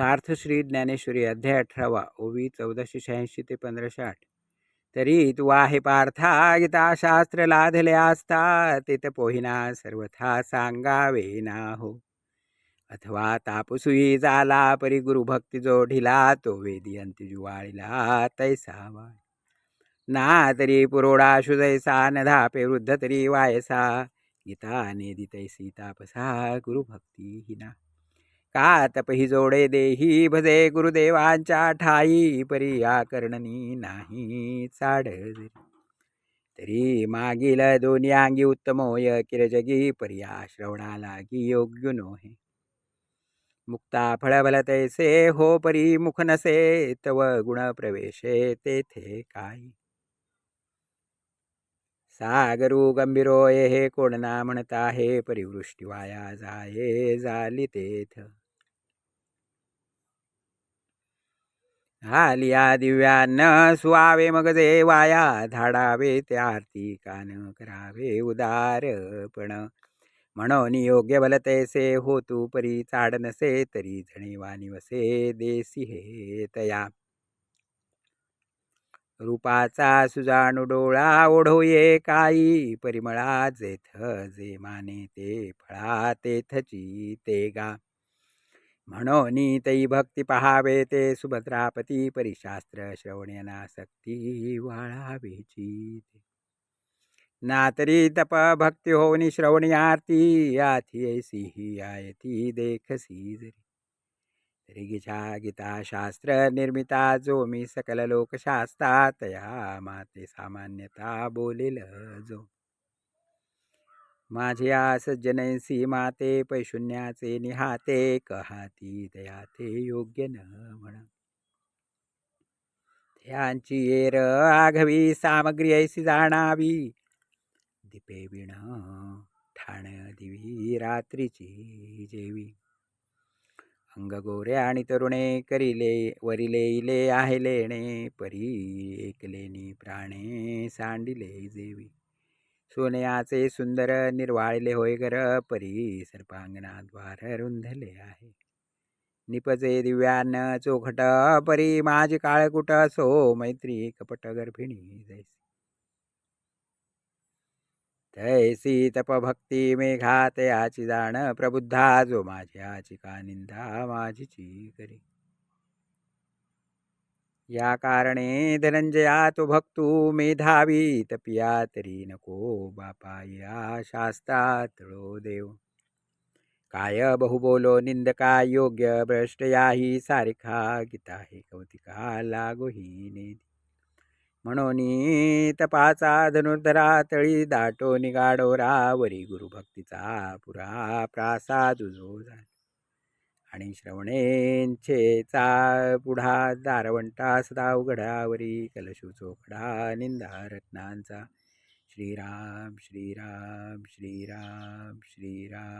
सार्थ श्री ज्ञानेश्वरी अध्याय अठरावा ओवी चौदाशे शहाऐंशी ते पंधराशे आठ. तरी तुवा हे पार्था गीता शास्त्र लाधले असता तेत पोहिना सर्वथा सांगावे ना हो अथवा तापसुई झाला परी गुरुभक्ती जोढिला तो वेदी अंती जुवाळीला तैसा वाळ ना तरी पुरोडा शुजैसा न धापे वृद्ध तरी वायसा गीता नेदी तैसी तापसा गुरुभक्ती हिना. का तपही जोडे देही भजे गुरुदेवांच्या ठाई परी या कर्णनी नाही चाड तरी मागील दोन्ही अंगी उत्तमोय किरजगी पर्या श्रवणाला की योग्य नोहे. मुक्ता फळबल तैसे हो परी मुख नसे तव गुण प्रवेशे तेथे काय सागरू गंभीरोय हे कोण ना म्हणता हे परिवृष्टी वाया जाये जाली तेथ. हालिया दिव्यान सुवावे मग जे वाया धाडावे ते आरती कान करावे उदारपण म्हणून योग्य बल तैसे हो तू परी चाड नसे तरी जणीवा निवसे देसी हे तया. रूपाचा सुजाणू डोळा ओढोये काई परिमळा जेथ जे माने ते फळा तेथची ते गा. म्हणून तै भक्ती पहावे ते सुभद्रापती परिशास्त्र श्रवणेनासक्ती वाळावेची ना तरी तप भक्ती होनी श्रवणी आरती याथी ऐसी ही आयती देखसी जरी तरी गिजा गीता शास्त्र निर्मिता जो मी सकल लोकशास्ता तया माते सामान्यता बोलेल जो माझ्या सज्जनैसी माते पैशून्याचे निहाते कहाती दया ते योग्य न म्हण. त्यांची येर आघवी सामग्री ऐसी जाणावी. दिपे विण ठाण दिवी रात्रीची जेवी. अंग गोरे आणि तरुणे करिले वरिले इले आहे लेणे परी एकलेनी प्राणे सांडिले जेवी. सोन्याचे सुंदर निर्वाळले होय घर परी द्वार रुंधले आहे. निपजे दिव्यान चोखट परी माझी काळकुट सो मैत्री कपट गर्भिणी जैसी. तैसी तप भक्ती मेघात याची जाण प्रबुद्धा जो माझ्याची का निंदा माझीची करी या कारणे धनंजया तो भक्तू मेधावी तपिया तरी नको बापा या शास्ता तळो देव. काय बहुबोलो निंदका योग्य भ्रष्ट याही सारिखा गीता हे कौतिका लागो ही नेदी म्हणून तपाचा धनुर्धरा तळी दाटो निगाडोरा वरी गुरुभक्तीचा पुरा प्रासाद उजो झाला. आणि श्रवणेंचेचा पुढा दारवंटा सदा उघडावरी कलशू चोकडा निंदा रत्नांचा. श्रीराम श्रीराम श्रीराम श्रीराम.